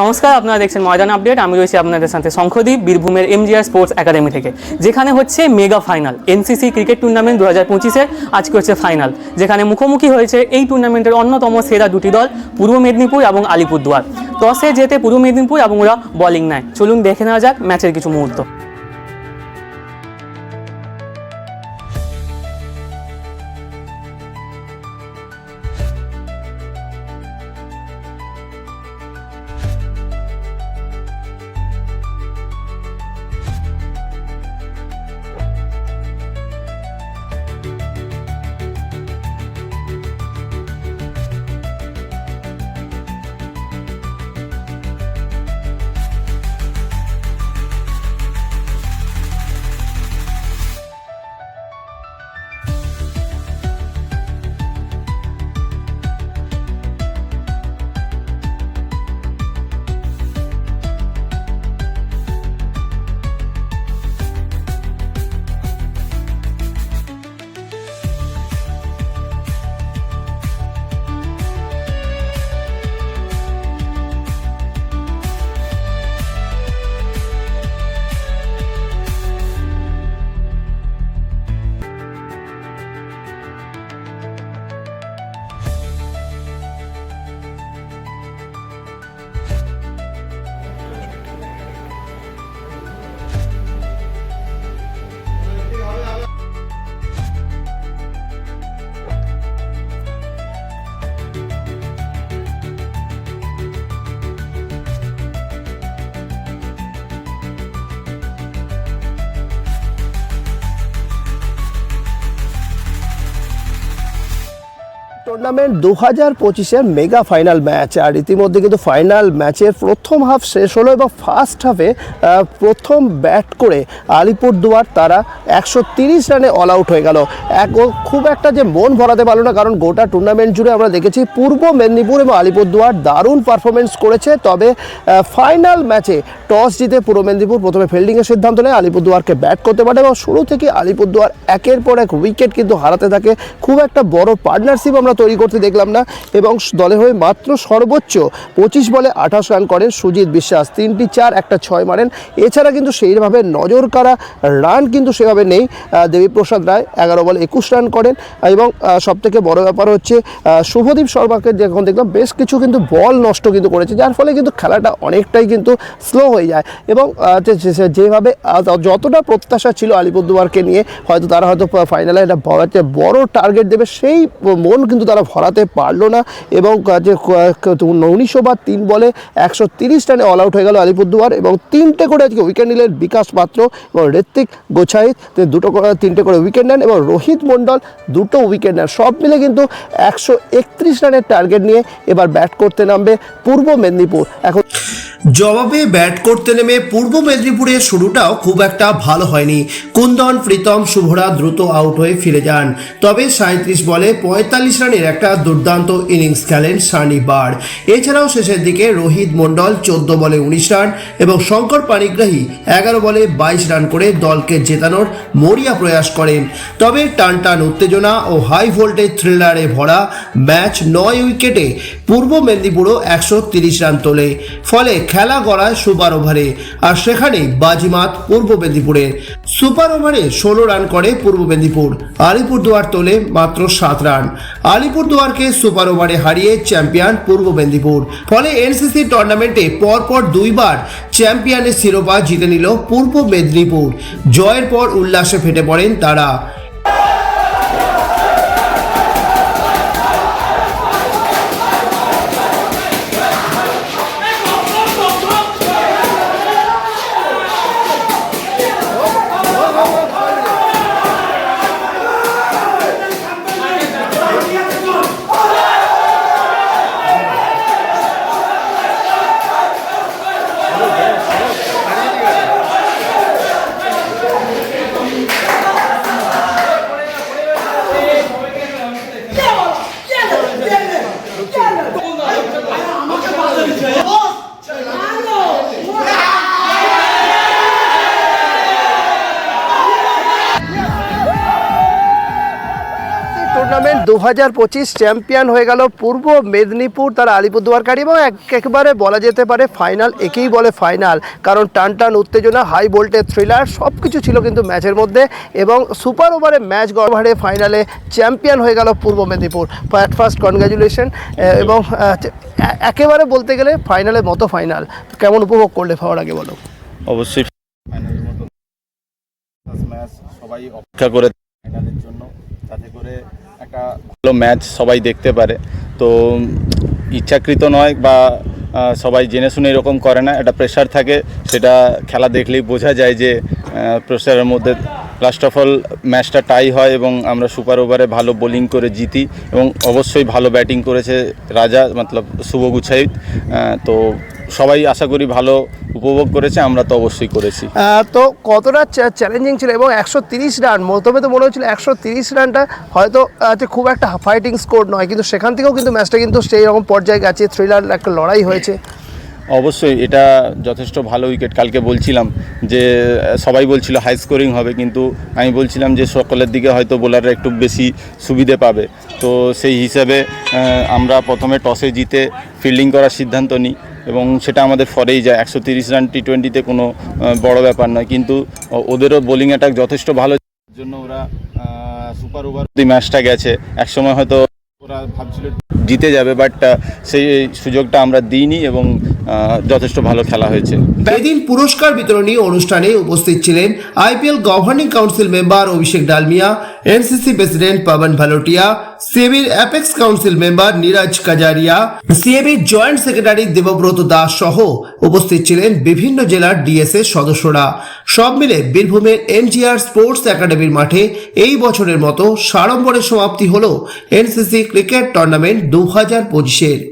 নমস্কার, আপনারা দেখছেন ময়দান আপডেট। আমি রয়েছি আপনাদের সাথে শঙ্খদ্বীপ বীরভূমের এমজিআর স্পোর্টস একাডেমি থেকে, যেখানে হচ্ছে mega final, NCC cricket tournament দু হাজার পঁচিশের আজকে হচ্ছে ফাইনাল, যেখানে মুখোমুখি হয়েছে এই টুর্নামেন্টের অন্যতম সেরা দুটি দল, পূর্ব মেদিনীপুর এবং আলিপুরদুয়ার। টসে যেতে পূর্ব মেদিনীপুর এবং ওরা বলিং নেয়। চলুন দেখে নেওয়া যাক ম্যাচের কিছু মুহূর্ত। টুর্নামেন্ট দু হাজার পঁচিশের মেগা ফাইনাল ম্যাচ, আর ইতিমধ্যে কিন্তু ফাইনাল ম্যাচের প্রথম হাফ শেষ হলো এবং ফার্স্ট হাফে প্রথম ব্যাট করে আলিপুরদুয়ার তারা একশো তিরিশ রানে অল আউট হয়ে গেল। এক খুব একটা যে মন ভরাতে পারল না, কারণ গোটা টুর্নামেন্ট জুড়ে আমরা দেখেছি পূর্ব মেদিনীপুর এবং আলিপুরদুয়ার দারুণ পারফরমেন্স করেছে। তবে ফাইনাল ম্যাচে টস জিতে পূর্ব মেদিনীপুর প্রথমে ফিল্ডিংয়ের সিদ্ধান্ত নেয়, আলিপুরদুয়ারকে ব্যাট করতে পারে এবং শুরু থেকে আলিপুরদুয়ার একের পর এক উইকেট কিন্তু হারাতে থাকে। খুব একটা বড় পার্টনারশিপ আমরা তৈরি করতে দেখলাম না এবং দলের হয়ে মাত্র সর্বোচ্চ পঁচিশ বলে আঠাশ রান করেন সুজিত বিশ্বাস। তিনটি চার, একটা ছয় মারেন। এছাড়া কিন্তু সেইভাবে নজর কাড়া রান কিন্তু সেভাবে নেই। দেবীপ্রসাদ রায় এগারো বলে একুশ রান করেন। এবং সব থেকে বড় ব্যাপার হচ্ছে শুভদীপ শর্মাকে যখন দেখলাম, বেশ কিছু কিন্তু বল নষ্ট কিন্তু করেছে, যার ফলে কিন্তু খেলাটা অনেকটাই কিন্তু স্লো হয়ে যায়। এবং যেভাবে যতটা প্রত্যাশা ছিল আলিপুরদুয়ারকে নিয়ে, হয়তো তারা হয়তো ফাইনালে একটা বড় টার্গেট দেবে, সেই মন কিন্তু তারা ভরাতে পারল না এবং যে উনিশশো বা তিন বলে একশো তিরিশ রানে অল আউট হয়ে গেল আলিপুরদুয়ার এবং তিনটে করে আজকে উইকেট নিলেন বিকাশ পাত্র এবং ঋত্বিক তিনি দুটো করে- তিনটে করে উইকেট নেন এবং রোহিত মণ্ডল দুটো উইকেট নেন। সব মিলে কিন্তু একশো একত্রিশ রানের টার্গেট নিয়ে এবার ব্যাট করতে নামবে পূর্ব মেদিনীপুর। এখন জবাবে ব্যাট করতে নেমে পূর্ব মেদিনীপুরের শুরুটাও খুব একটা ভালো হয়নি। কুন্দন, প্রীতম, শুভরা দ্রুত আউট হয়ে ফিরে যান। তবে সাঁত্রিশ বলে পঁয়তাল্লিশ রানের একটা দুর্দান্ত ইনিংস খেলেন সানি বার এছাড়াও শেষের দিকে রোহিত মণ্ডল চোদ্দ বলে উনিশ রান এবং শঙ্কর পানিগ্রাহী এগারো বলে বাইশ রান করে দলকে জেতানোর মরিয়া প্রয়াস করেন। তবে টানটান উত্তেজনা ও হাই ভোল্টেজ থ্রিলারে ভরা ম্যাচ নয় উইকেটে পূর্ব মেদিনীপুরও একশো তিরিশ রান তোলে। ফলে খেলা গড়ায় সুপার ওভারে। আর সেখানেই বাজিমাত পূর্ব মেদিনীপুরের সুপার ওভারে ষোলো রান করে পূর্ব মেদিনীপুর। আলিপুরদুয়ার তোলে মাত্র সাত রান। আলিপুরদুয়ারকে সুপার ওভারে হারিয়ে চ্যাম্পিয়ন পূর্ব মেদিনীপুর। ফলে এনসিসি টুর্নামেন্টে পরপর দুইবার চ্যাম্পিয়নের শিরোপা জিতে নিল পূর্ব মেদিনীপুর। জয়ের পর উল্লাসে ফেটে পড়েন তারা। দু হাজার পঁচিশ চ্যাম্পিয়ন হয়ে গেল পূর্ব মেদিনীপুর তারা আলিপুরদুয়ারকারী এবং এক- একেবারে বলা যেতে পারে ফাইনাল একেই বলে ফাইনাল কারণ টান টান উত্তেজনা হাই ভোল্টেজ থ্রিলার সব কিছু ছিল কিন্তু ম্যাচের মধ্যে এবং সুপার ওভারে ম্যাচ গড়ভারে ফাইনালে চ্যাম্পিয়ন হয়ে গেল পূর্ব মেদিনীপুর। অ্যাট ফার্স্ট কনগ্রাচুলেশন এবং একেবারে বলতে গেলে ফাইনালের মতো ফাইনাল কেমন উপভোগ করলে খাওয়ার আগে বলো? অবশ্যই। ফাইনালের মতো ম্যাচ সবাই অপেক্ষা করে ফাইনালের জন্য যাতে করে একটা ভালো ম্যাচ সবাই দেখতে পারে। তো ইচ্ছাকৃত নয় বা সবাই জেনে শুনে এরকম করে না। একটা প্রেশার থাকে, সেটা খেলা দেখলেই বোঝা যায় যে প্রেশারের মধ্যে লাস্ট অফ অল ম্যাচটা টাই হয় এবং আমরা সুপার ওভারে ভালো বোলিং করে জিতি এবং অবশ্যই ভালো ব্যাটিং করেছে রাজা, মতলব শুভ গুছাইত। তো সবাই আশা করি ভালো উপভোগ করেছে আমরা তো অবশ্যই করেছি। তো কতটা চ্যালেঞ্জিং ছিল এবং একশো তিরিশ রান প্রথমে তো মনে হচ্ছিল একশো তিরিশ রানটা হয়তো খুব একটা ফাইটিং স্কোর নয় কিন্তু সেখান থেকেও কিন্তু ম্যাচটা কিন্তু সেই রকম পর্যায়ে গেছে থ্রিলার একটা লড়াই হয়েছে। অবশ্যই এটা যথেষ্ট ভালো উইকেট কালকে বলছিলাম যে সবাই বলছিল হাই স্কোরিং হবে কিন্তু আমি বলছিলাম যে সকলের দিকে হয়তো বোলাররা একটু বেশি সুবিধে পাবে। তো সেই হিসাবে আমরা প্রথমে টসে জিতে ফিল্ডিং করার সিদ্ধান্ত নিই। এবং সেটা আমাদের ফরেই যায়। একশো তিরিশ রান টি টোয়েন্টিতে কোনো বড়ো ব্যাপার নয়। কিন্তু ওদেরও বোলিং অ্যাটাক যথেষ্ট ভালো জন্য ওরা সুপার ওভার ম্যাচটা গেছে। একসময় হয়তো ওরা ভাবছিল জিতে যাবে, বাট সেই সুযোগটা আমরা দিইনি এবং যথেষ্ট ভালো খেলা হয়েছে। এদিন পুরস্কার বিতরণী অনুষ্ঠানে উপস্থিত ছিলেন IPL governing council member Abhishek Dalmiya, NCC president Pawan Bhalotia সিএবির apex council member Neeraj Kajaria সিএবির joint secretary Debabrata Das সহ উপস্থিত ছিলেন বিভিন্ন জেলার ডিএসএস সদস্যরা। সব মিলে বীরভূমের এমজিআর স্পোর্টস একাডেমির মাঠে এই বছরের মতো সাড়ম্বরের সমাপ্তি হল এনসিসি ক্রিকেট টুর্নামেন্ট দু হাজার পঁচিশের।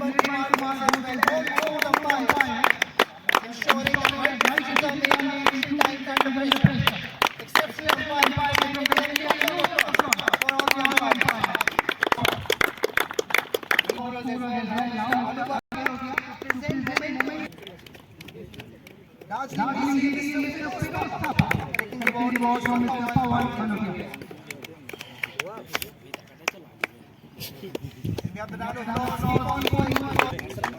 పరిమాణం Gathered out of doors, all on point.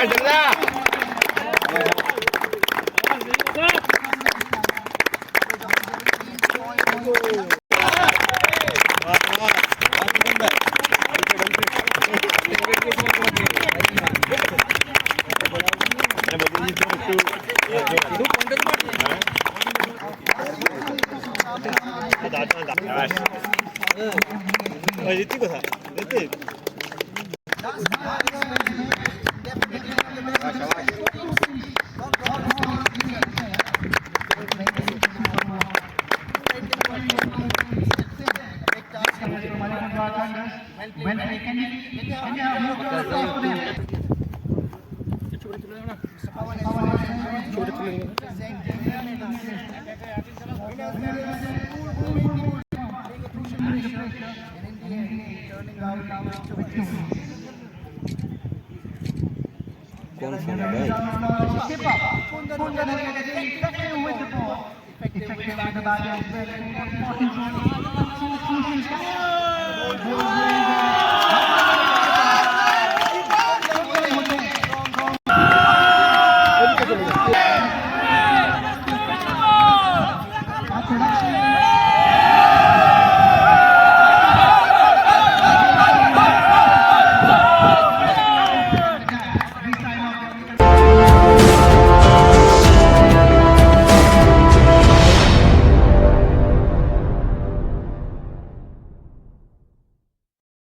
ra dừng ra দাদা দাদা ওই দিতি কথা কোন ফোনে ভাই কোন জায়গায় কোন জায়গায় the ball.